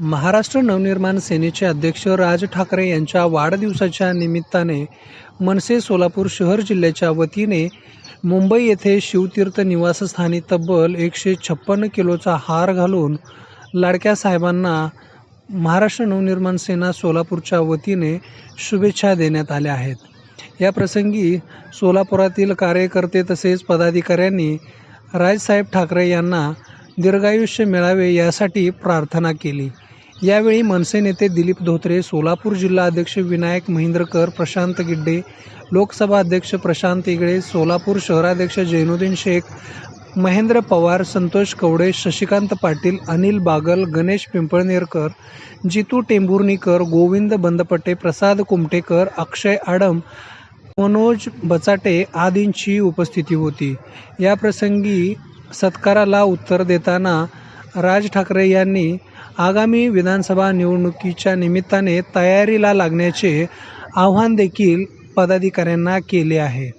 महाराष्ट्र नवनिर्माण सेनेचे अध्यक्ष राज ठाकरे यांच्या वाढदिवसाच्या निमित्ताने मनसे सोलापूर शहर जिल्ह्याच्या वतीने मुंबई येथे शिवतीर्थ निवासस्थानी तब्बल एकशे छप्पन्न किलोचा हार घालून लाडक्या साहेबांना महाराष्ट्र नवनिर्माण सेना सोलापूरच्या वतीने शुभेच्छा देण्यात आल्या आहेत. या प्रसंगी सोलापुरातील कार्यकर्ते तसेच पदाधिकाऱ्यांनी राजसाहेब ठाकरे यांना दीर्घायुष्य मिळावे यासाठी प्रार्थना केली. यावेळी मनसे नेते दिलीप धोत्रे सोलापूर जिल्हा अध्यक्ष विनायक महिंद्रकर प्रशांत गिड्डे लोकसभा अध्यक्ष प्रशांत इगळे सोलापूर शहराध्यक्ष जैनुद्दीन शेख महेंद्र पवार संतोष कवडे शशिकांत पाटील अनिल बागल गणेश पिंपळनेरकर जितू टेंभुर्णीकर गोविंद बंदपट्टे प्रसाद कुमटेकर अक्षय आडम मनोज बचाटे आदींची उपस्थिती होती. या प्रसंगी सत्काराला उत्तर देताना राज ठाकरे यांनी आगामी विधानसभा निवडणुकीच्या निमित्ताने तयारीला लागण्याचे आव्हान देखील पदाधिकाऱ्यांना केले आहे.